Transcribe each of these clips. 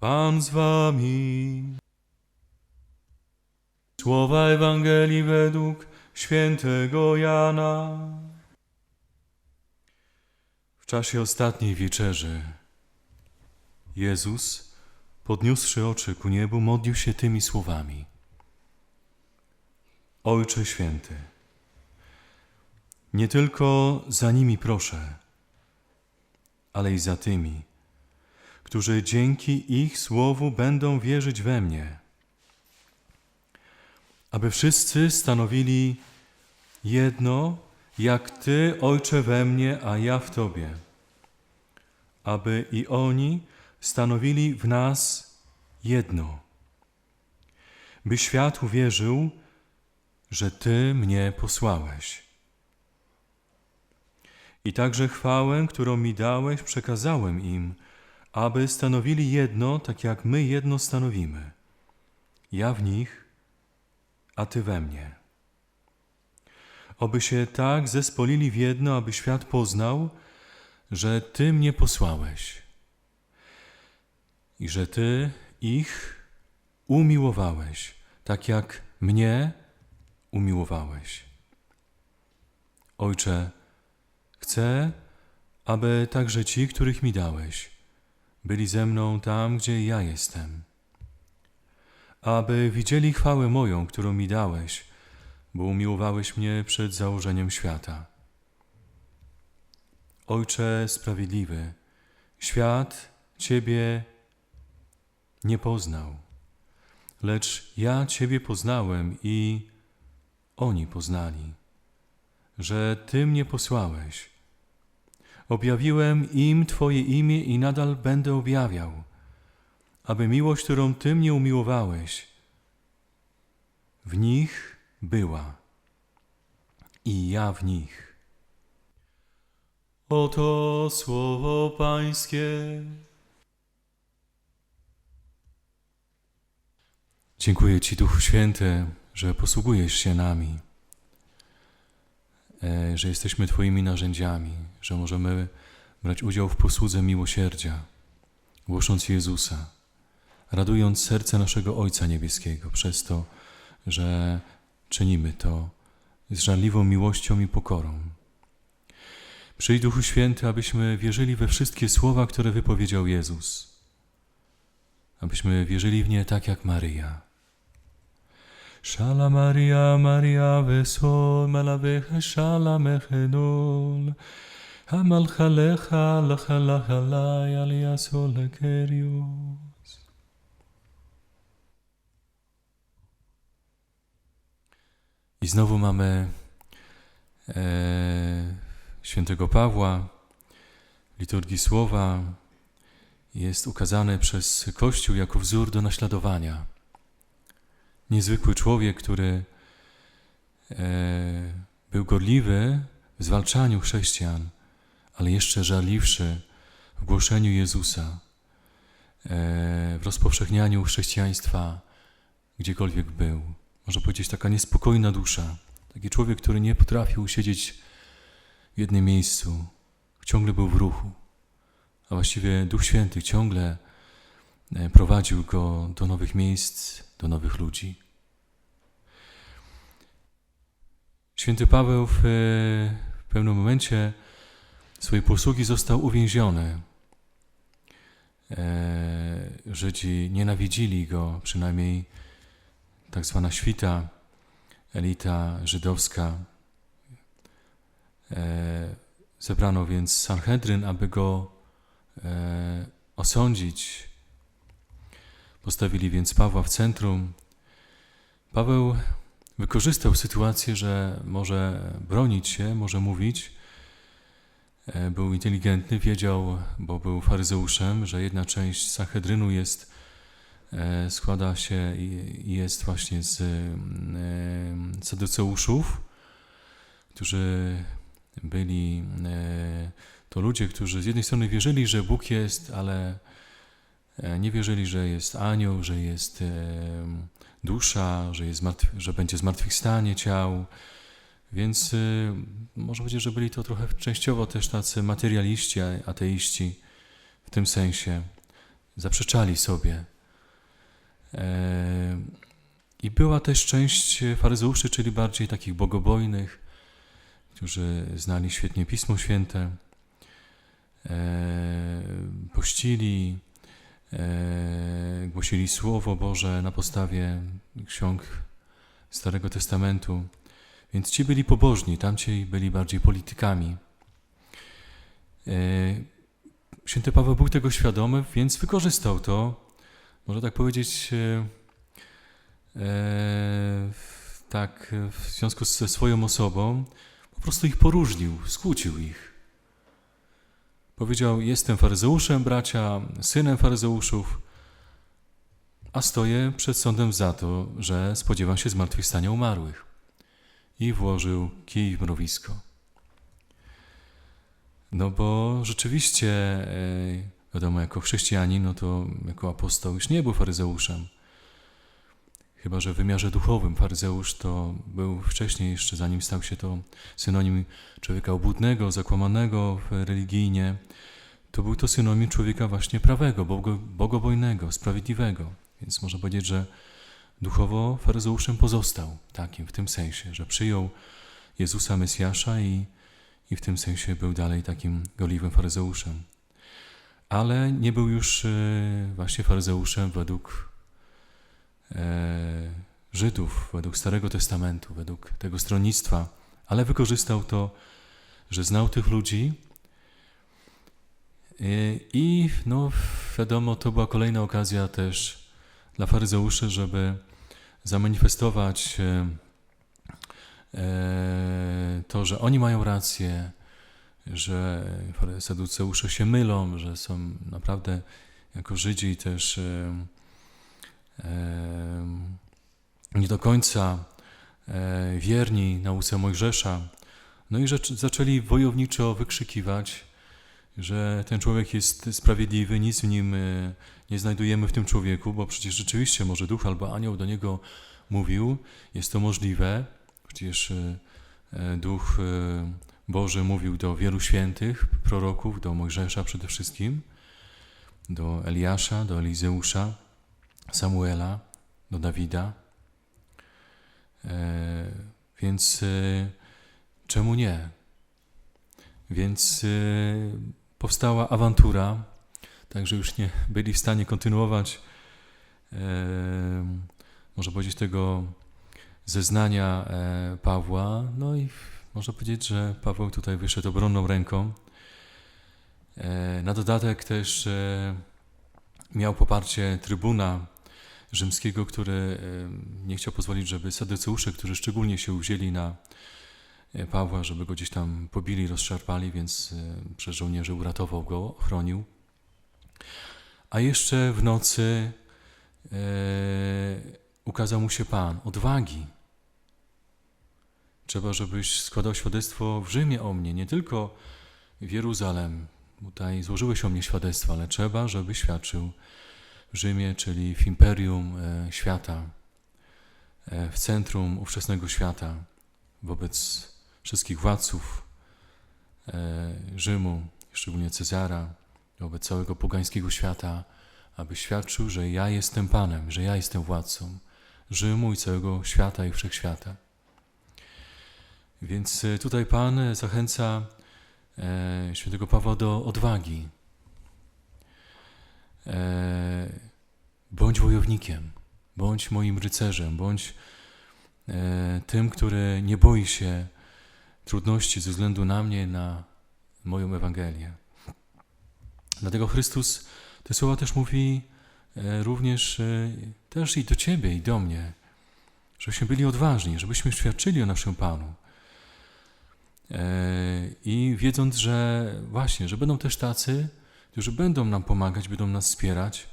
Pan z wami. Słowa Ewangelii według świętego Jana. W czasie ostatniej wieczerzy Jezus, podniósłszy oczy ku niebu, modlił się tymi słowami. Ojcze Święty, nie tylko za nimi proszę, ale i za tymi, którzy dzięki ich słowu będą wierzyć we mnie, aby wszyscy stanowili jedno, jak Ty, Ojcze, we mnie, a ja w Tobie, aby i oni stanowili w nas jedno, by świat uwierzył, że Ty mnie posłałeś. I także chwałę, którą mi dałeś, przekazałem im, aby stanowili jedno, tak jak my jedno stanowimy. Ja w nich, a Ty we mnie. Oby się tak zespolili w jedno, aby świat poznał, że Ty mnie posłałeś i że Ty ich umiłowałeś, tak jak mnie umiłowałeś. Ojcze, chcę, aby także ci, których mi dałeś, byli ze mną tam, gdzie ja jestem, aby widzieli chwałę moją, którą mi dałeś, bo umiłowałeś mnie przed założeniem świata. Ojcze sprawiedliwy, świat Ciebie nie poznał, lecz ja Ciebie poznałem i oni poznali, że Ty mnie posłałeś. Objawiłem im Twoje imię i nadal będę objawiał, aby miłość, którą Ty mnie umiłowałeś, w nich była i ja w nich. Oto słowo Pańskie. Dziękuję Ci, Duchu Święty, że posługujesz się nami, że jesteśmy Twoimi narzędziami, że możemy brać udział w posłudze miłosierdzia, głosząc Jezusa, radując serce naszego Ojca Niebieskiego przez to, że czynimy to z żarliwą miłością i pokorą. Przyjdź Duchu Święty, abyśmy wierzyli we wszystkie słowa, które wypowiedział Jezus, abyśmy wierzyli w nie tak jak Maryja. Shala Maria, Maria vesol, malavecha shala mechenol, hamalcha lecha, lacha lacha laj, aliasol lekerios. I znowu mamy e, świętego Pawła, liturgii słowa jest ukazany przez Kościół jako wzór do naśladowania niezwykły człowiek, który e, był gorliwy w zwalczaniu chrześcijan, ale jeszcze żarliwszy w głoszeniu Jezusa, e, w rozpowszechnianiu chrześcijaństwa gdziekolwiek był. Można powiedzieć, taka niespokojna dusza. Taki człowiek, który nie potrafił siedzieć w jednym miejscu, ciągle był w ruchu, a właściwie Duch Święty ciągle e, prowadził go do nowych miejsc, do nowych ludzi. Święty Paweł w, w pewnym momencie swojej posługi został uwięziony. E, Żydzi nienawidzili go, przynajmniej tak zwana świta, elita żydowska. E, zebrano więc Sanhedryn, aby go e, osądzić. Postawili więc Pawła w centrum. Paweł wykorzystał sytuację, że może bronić się, może mówić. E, Był inteligentny, wiedział, bo był faryzeuszem, że jedna część Sanhedrynu jest, e, składa się i jest właśnie z e, saduceuszów, którzy byli to ludzie, którzy z jednej strony wierzyli, że Bóg jest, ale nie wierzyli, że jest anioł, że jest dusza, że, jest że będzie zmartwychwstanie ciał. Więc y, można powiedzieć, że byli to trochę częściowo też tacy materialiści, ateiści w tym sensie. zaprzeczali sobie. E, I była też część faryzeuszy, czyli bardziej takich bogobojnych, którzy znali świetnie Pismo Święte, e, pościli, e, głosili Słowo Boże na podstawie ksiąg Starego Testamentu. Więc ci byli pobożni, tamci byli bardziej politykami. E, święty Paweł był tego świadomy, więc wykorzystał to, można tak powiedzieć, e, e, tak, w związku ze swoją osobą, po prostu ich poróżnił, skłócił ich. Powiedział: Jestem faryzeuszem, bracia, synem faryzeuszów, a stoję przed sądem za to, że spodziewam się zmartwychwstania umarłych. I włożył kij w mrowisko. No bo rzeczywiście, e, wiadomo, jako chrześcijanin, no to jako apostoł już nie był faryzeuszem. Chyba, że w wymiarze duchowym faryzeusz to był wcześniej, jeszcze zanim stał się to synonim człowieka obłudnego, zakłamanego religijnie, to był to synonim człowieka właśnie prawego, bogo, bogobojnego, sprawiedliwego. Więc można powiedzieć, że duchowo faryzeuszem pozostał takim, w tym sensie, że przyjął Jezusa Mesjasza i, i w tym sensie był dalej takim gorliwym faryzeuszem. Ale nie był już e, właśnie faryzeuszem według Żydów, według Starego Testamentu, według tego stronnictwa, ale wykorzystał to, że znał tych ludzi. E, i no wiadomo, to była kolejna okazja też dla faryzeuszy, żeby zamanifestować to, że oni mają rację, że saduceusze się mylą, że są naprawdę jako Żydzi też nie do końca e, wierni nauce Mojżesza. No i zaczęli wojowniczo wykrzykiwać, że ten człowiek jest sprawiedliwy, nic w nim e, nie znajdujemy w tym człowieku, bo przecież rzeczywiście może duch albo anioł do niego mówił, jest to możliwe. Przecież e, duch Boży mówił do wielu świętych, proroków, do Mojżesza przede wszystkim, do Eliasza, do Elizeusza. Samuela, do Dawida. E, więc e, czemu nie? Więc e, powstała awantura, także już nie byli w stanie kontynuować, można powiedzieć, tego zeznania Pawła. No i można powiedzieć, że Paweł tutaj wyszedł obronną ręką. Na dodatek też miał poparcie trybuna rzymskiego, który nie chciał pozwolić, żeby sadyceusze, którzy szczególnie się uwzięli na e, Pawła, żeby go gdzieś tam pobili, rozszarpali, więc e, przez żołnierzy uratował go, chronił. A jeszcze w nocy e, ukazał mu się Pan odwagi. Trzeba, żebyś składał świadectwo w Rzymie o mnie, nie tylko w Jeruzalem. Tutaj złożyłeś o mnie świadectwo, ale trzeba, żeby świadczył Rzymie, czyli w imperium e, świata, e, w centrum ówczesnego świata, wobec wszystkich władców e, Rzymu, szczególnie Cezara, wobec całego pogańskiego świata, aby świadczył, że ja jestem Panem, że ja jestem władcą Rzymu i całego świata i wszechświata. Więc tutaj Pan zachęca świętego Pawła do odwagi, bądź wojownikiem, bądź moim rycerzem, bądź e, tym, który nie boi się trudności ze względu na mnie, na moją Ewangelię. Dlatego Chrystus te słowa też mówi e, również też i do Ciebie, i do mnie, żebyśmy byli odważni, żebyśmy świadczyli o naszym Panu. I wiedząc, że właśnie, że będą też tacy, którzy będą nam pomagać, będą nas wspierać,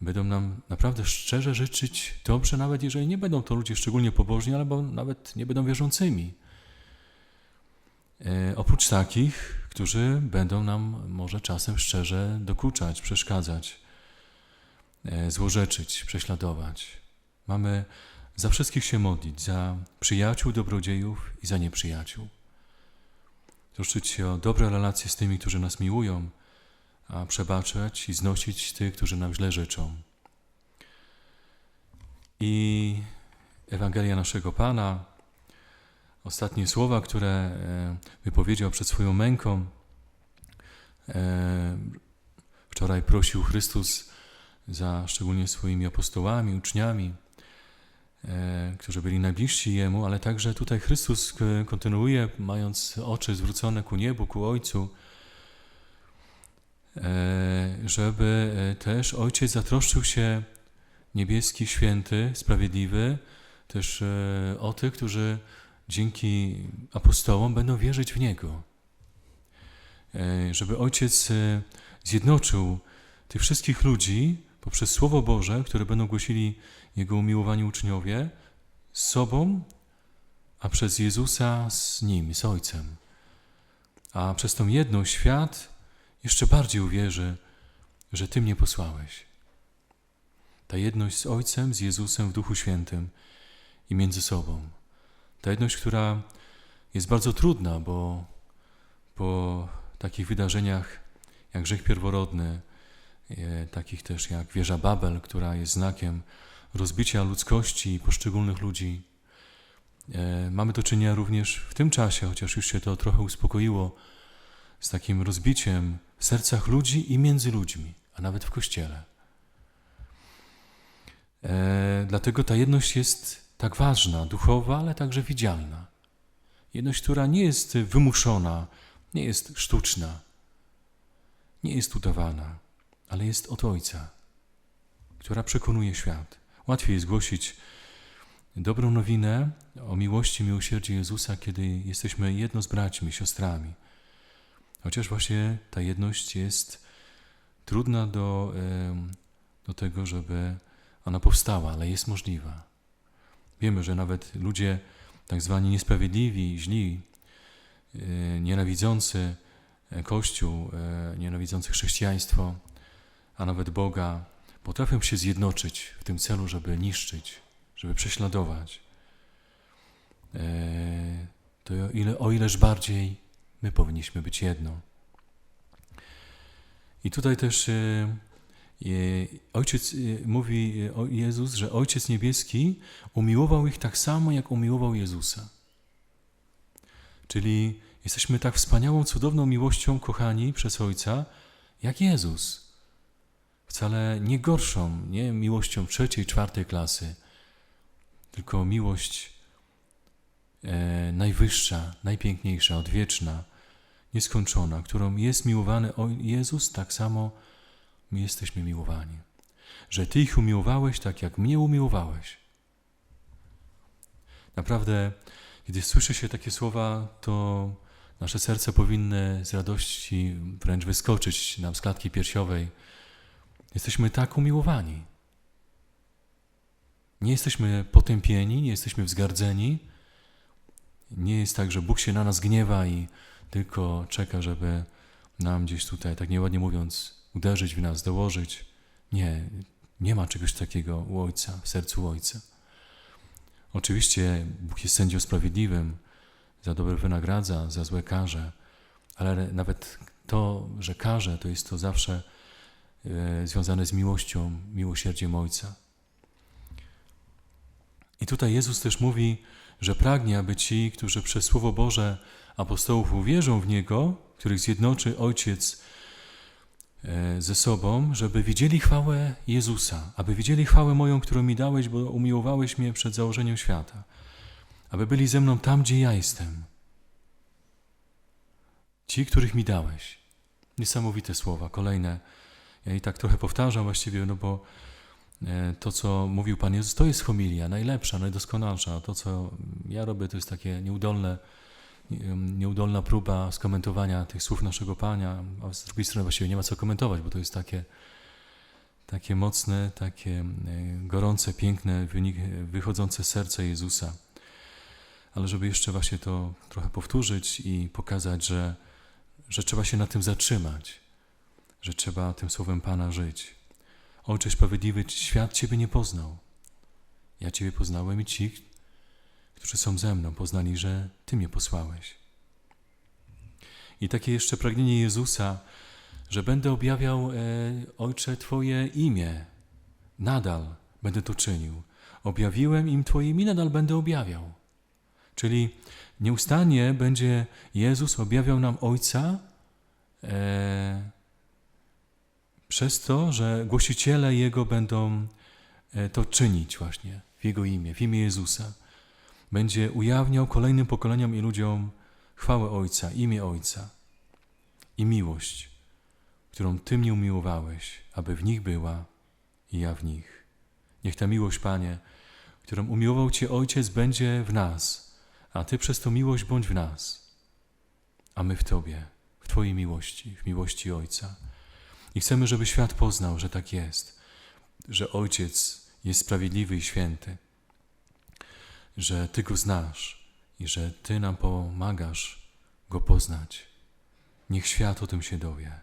będą nam naprawdę szczerze życzyć dobrze, nawet jeżeli nie będą to ludzie szczególnie pobożni, albo nawet nie będą wierzącymi. E, oprócz takich, którzy będą nam może czasem szczerze dokuczać, przeszkadzać, e, złorzeczyć, prześladować. Mamy za wszystkich się modlić, za przyjaciół, dobrodziejów i za nieprzyjaciół. Troszczyć się o dobre relacje z tymi, którzy nas miłują, a przebaczać i znosić tych, którzy nam źle życzą. I Ewangelia naszego Pana, ostatnie słowa, które e, wypowiedział przed swoją męką. E, wczoraj prosił Chrystus za szczególnie swoimi apostołami, uczniami, e, którzy byli najbliżsi Jemu, ale także tutaj Chrystus kontynuuje, mając oczy zwrócone ku niebu, ku Ojcu, żeby też Ojciec zatroszczył się niebieski, święty, sprawiedliwy, też o tych, którzy dzięki apostołom będą wierzyć w Niego. E, żeby Ojciec e, zjednoczył tych wszystkich ludzi poprzez Słowo Boże, które będą głosili Jego umiłowani uczniowie, z sobą, a przez Jezusa z Nim, z Ojcem. A przez tą jedną świat jeszcze bardziej uwierzy, że Ty mnie posłałeś. Ta jedność z Ojcem, z Jezusem w Duchu Świętym i między sobą. Ta jedność, która jest bardzo trudna, bo po takich wydarzeniach jak grzech pierworodny, e, takich też jak wieża Babel, która jest znakiem rozbicia ludzkości poszczególnych ludzi, e, mamy do czynienia również w tym czasie, chociaż już się to trochę uspokoiło, z takim rozbiciem w sercach ludzi i między ludźmi, a nawet w kościele. E, dlatego ta jedność jest tak ważna, duchowa, ale także widzialna. Jedność, która nie jest wymuszona, nie jest sztuczna, nie jest udawana, ale jest od Ojca, która przekonuje świat. Łatwiej jest głosić dobrą nowinę o miłości, miłosierdziu Jezusa, kiedy jesteśmy jedno z braćmi, siostrami. Chociaż właśnie ta jedność jest trudna do, do tego, żeby ona powstała, ale jest możliwa. Wiemy, że nawet ludzie tak zwani niesprawiedliwi, źli, e, nienawidzący e, Kościół, e, nienawidzący chrześcijaństwo, a nawet Boga, potrafią się zjednoczyć w tym celu, żeby niszczyć, żeby prześladować. To o, ile, o ileż bardziej my powinniśmy być jedno. I tutaj też Ojciec y, mówi y, Jezus, że Ojciec Niebieski umiłował ich tak samo, jak umiłował Jezusa. Czyli jesteśmy tak wspaniałą, cudowną miłością kochani przez Ojca, jak Jezus. Wcale nie gorszą, nie miłością trzeciej, czwartej klasy, tylko miłość e, najwyższa, najpiękniejsza, odwieczna, nieskończona, którą jest miłowany Jezus tak samo, my jesteśmy miłowani. Że Ty ich umiłowałeś tak, jak mnie umiłowałeś. Naprawdę, kiedy słyszy się takie słowa, to nasze serce powinny z radości wręcz wyskoczyć nam z klatki piersiowej. Jesteśmy tak umiłowani. Nie jesteśmy potępieni, nie jesteśmy wzgardzeni. Nie jest tak, że Bóg się na nas gniewa i tylko czeka, żeby nam gdzieś tutaj, tak nieładnie mówiąc, uderzyć w nas, dołożyć. Nie, nie ma czegoś takiego u Ojca, w sercu Ojca. Oczywiście Bóg jest sędzią sprawiedliwym, za dobre wynagradza, za złe karze, ale nawet to, że karze, to jest to zawsze e, związane z miłością, miłosierdziem Ojca. I tutaj Jezus też mówi, że pragnie, aby ci, którzy przez Słowo Boże apostołów uwierzą w Niego, których zjednoczy Ojciec E, ze sobą, żeby widzieli chwałę Jezusa, aby widzieli chwałę moją, którą mi dałeś, bo umiłowałeś mnie przed założeniem świata, aby byli ze mną tam, gdzie ja jestem. Ci, których mi dałeś. Niesamowite słowa, kolejne. Ja i tak trochę powtarzam właściwie, no bo e, to, co mówił Pan Jezus, to jest homilia, najlepsza, najdoskonalsza. To, co ja robię, to jest takie nieudolne nieudolna próba skomentowania tych słów naszego Pania, a z drugiej strony właściwie nie ma co komentować, bo to jest takie, takie mocne, takie gorące, piękne, wychodzące z serca Jezusa. Ale żeby jeszcze właśnie to trochę powtórzyć i pokazać, że, że trzeba się na tym zatrzymać, że trzeba tym słowem Pana żyć. Ojcze Sprawiedliwy, świat Ciebie nie poznał. Ja Ciebie poznałem i ci, którzy są ze mną, poznali, że Ty mnie posłałeś. I takie jeszcze pragnienie Jezusa, że będę objawiał, e, Ojcze, Twoje imię. Nadal będę to czynił. Objawiłem im Twoje imię, nadal będę objawiał. Czyli nieustannie będzie Jezus objawiał nam Ojca e, przez to, że głosiciele Jego będą e, to czynić właśnie w Jego imię, w imię Jezusa. Będzie ujawniał kolejnym pokoleniom i ludziom chwałę Ojca, imię Ojca i miłość, którą Ty mnie umiłowałeś, aby w nich była i ja w nich. Niech ta miłość, Panie, którą umiłował Cię Ojciec, będzie w nas, a Ty przez tą miłość bądź w nas, a my w Tobie, w Twojej miłości, w miłości Ojca. I chcemy, żeby świat poznał, że tak jest, że Ojciec jest sprawiedliwy i święty, że Ty Go znasz i że Ty nam pomagasz Go poznać. Niech świat o tym się dowie.